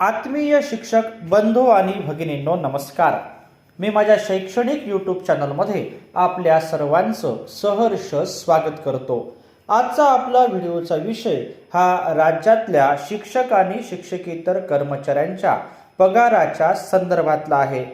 आत्मीय शिक्षक बंधू आणि भगिनींनो नमस्कार. मी माझ्या शैक्षणिक यूट्यूब चॅनलमध्ये आपल्या सर्वांचं सहर्ष स्वागत करतो. आजचा आपला व्हिडिओचा विषय हा राज्यातल्या शिक्षक आणि शिक्षकेतर कर्मचाऱ्यांच्या पगाराच्या संदर्भातला आहे.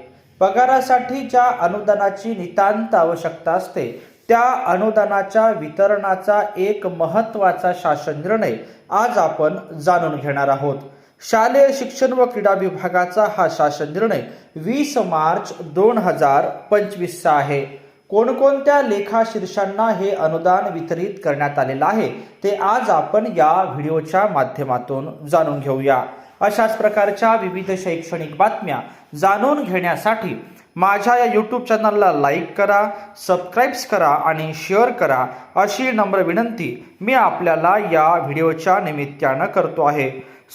पगारासाठी ज्या अनुदानाची नितांत आवश्यकता असते त्या अनुदानाच्या वितरणाचा एक महत्त्वाचा शासन निर्णय आज आपण जाणून घेणार आहोत. शालेय शिक्षण व क्रीडा विभागाचा हा शासन निर्णय वीस मार्च दोन हजार पंचवीसचा आहे. कोणकोणत्या लेखा शीर्षांना हे अनुदान वितरित करण्यात आलेलं आहे ते आज आपण या व्हिडिओच्या माध्यमातून जाणून घेऊया. अशाच प्रकारच्या विविध शैक्षणिक बातम्या जाणून घेण्यासाठी माझ्या या यूट्यूब चॅनलला लाईक करा सबस्क्राईब्स करा आणि शेअर करा अशी नम्र विनंती मी आपल्याला या व्हिडिओच्या निमित्तानं करतो आहे.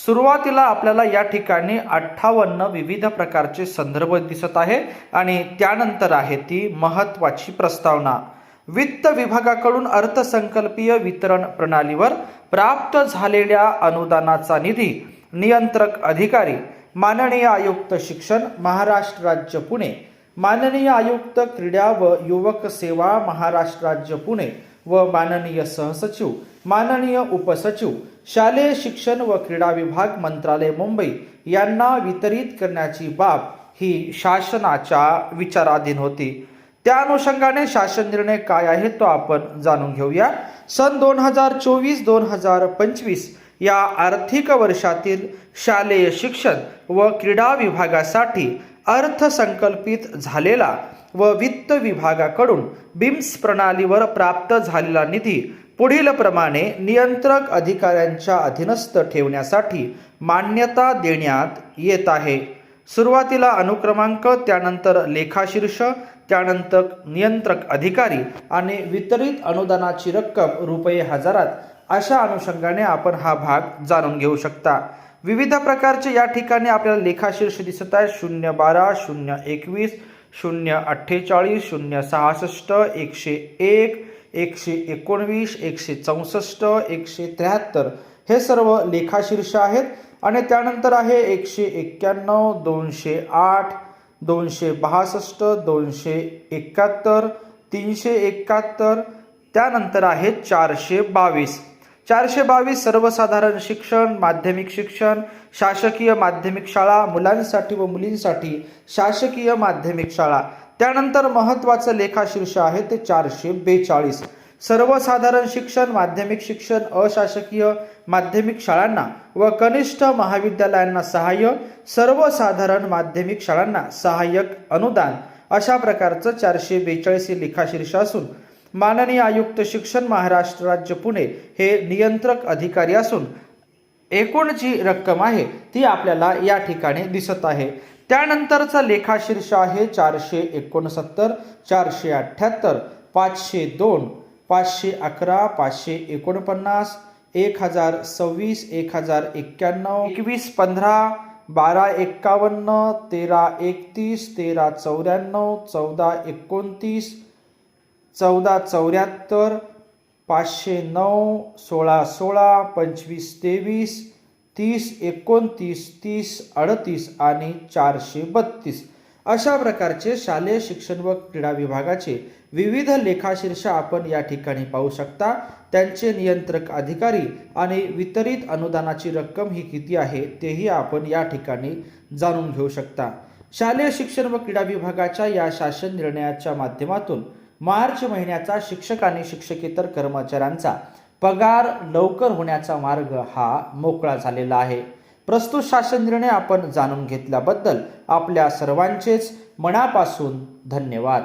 सुरुवातीला आपल्याला या ठिकाणी अठ्ठावन्न विविध प्रकारचे संदर्भ दिसत आहे आणि त्यानंतर आहे ती महत्वाची प्रस्तावना. वित्त विभागाकडून अर्थसंकल्पीय वितरण प्रणालीवर प्राप्त झालेल्या अनुदानाचा निधी नियंत्रक अधिकारी माननीय आयुक्त शिक्षण महाराष्ट्र राज्य पुणे माननीय आयुक्त क्रीडा व युवक सेवा महाराष्ट्र राज्य पुणे व माननीय सहसचिव माननीय उपसचिव शालेय शिक्षण व क्रीडा विभाग मंत्रालय मुंबई यांना वितरित करण्याची बाब ही शासनाच्या विचाराधीन होती. त्या अनुषंगाने शासन निर्णय काय आहे तो आपण जाणून घेऊया. सन दोन हजार चोवीस दोन हजार पंचवीस या आर्थिक वर्षातील शालेय शिक्षण व क्रीडा विभागासाठी अर्थसंकल्पित झालेला व वित्त विभागाकडून बिम्स प्रणालीवर प्राप्त झालेला निधी पुढील प्रमाणे नियंत्रक अधिकाऱ्यांच्या अधीनस्थ ठेवण्यासाठी मान्यता देण्यात येत आहे. सुरुवातीला अनुक्रमांक त्यानंतर लेखाशीर्ष त्यानंतर नियंत्रक अधिकारी आणि वितरित अनुदानाची रक्कम रुपये हजारात अशा अनुषंगाने आपण हा भाग जाणून घेऊ शकता. विविध प्रकारचे या ठिकाणी आपल्याला लेखाशीर्ष दिसत आहे शून्य बारा शून्य एकवीस शून्य अठ्ठेचाळीस शून्य सहासष्ट एकशे एक एकशे एकोणवीस एकशे चौसष्ट एकशे त्र्याहत्तर. हे सर्व लेखाशीर्ष आहेत आणि त्यानंतर आहे एकशे एक्क्याण्णव दोनशे आठ दोनशे बासष्ट दोनशे एकाहत्तर तीनशे एकाहत्तर. त्यानंतर आहे चारशे बावीस. चारशे बावीस सर्वसाधारण शिक्षण माध्यमिक शिक्षण शासकीय माध्यमिक शाळा मुलांसाठी व मुलींसाठी शासकीय माध्यमिक शाळा. त्यानंतर महत्त्वाचं लेखाशीर्ष आहे ते चारशे बेचाळीस. सर्वसाधारण शिक्षण माध्यमिक शिक्षण अशासकीय माध्यमिक शाळांना व कनिष्ठ महाविद्यालयांना सहाय्य सर्वसाधारण माध्यमिक शाळांना सहाय्यक अनुदान अशा प्रकारचं चारशे बेचाळीस हे लेखाशीर्ष असून माननीय आयुक्त शिक्षण महाराष्ट्र राज्य पुणे हे नियंत्रक अधिकारी असून एकूण जी रक्कम आहे ती आपल्याला या ठिकाणी दिसत आहे. त्यानंतरचा लेखाशीर्ष आहे चारशे एकोणसत्तर चारशे अठ्ठ्याहत्तर पाचशे दोन पाचशे अकरा पाचशे एकोणपन्नास एक हजार सव्वीस एक हजार एक्क्याण्णव एकवीस पंधरा बारा एक्कावन्न तेरा एकतीस तेरा चौऱ्याण्णव चौदा एकोणतीस चौदा चौऱ्याहत्तर पाचशे नऊ सोळा सोळा पंचवीस तेवीस तीस एकोणतीस तीस अडतीस आणि चारशे बत्तीस. अशा प्रकारचे शालेय शिक्षण व क्रीडा विभागाचे विविध लेखाशीर्ष आपण या ठिकाणी पाहू शकता. त्यांचे नियंत्रक अधिकारी आणि वितरित अनुदानाची रक्कम ही किती आहे तेही आपण या ठिकाणी जाणून घेऊ शकता. शालेय शिक्षण व क्रीडा विभागाच्या या शासन निर्णयाच्या माध्यमातून मार्च महिन्याचा शिक्षक आणि शिक्षकेतर कर्मचाऱ्यांचा पगार लवकर होण्याचा मार्ग हा मोकळा झालेला आहे. प्रस्तुत शासन निर्णय आपण जाणून घेतल्याबद्दल आपल्या सर्वांचेच मनापासून धन्यवाद.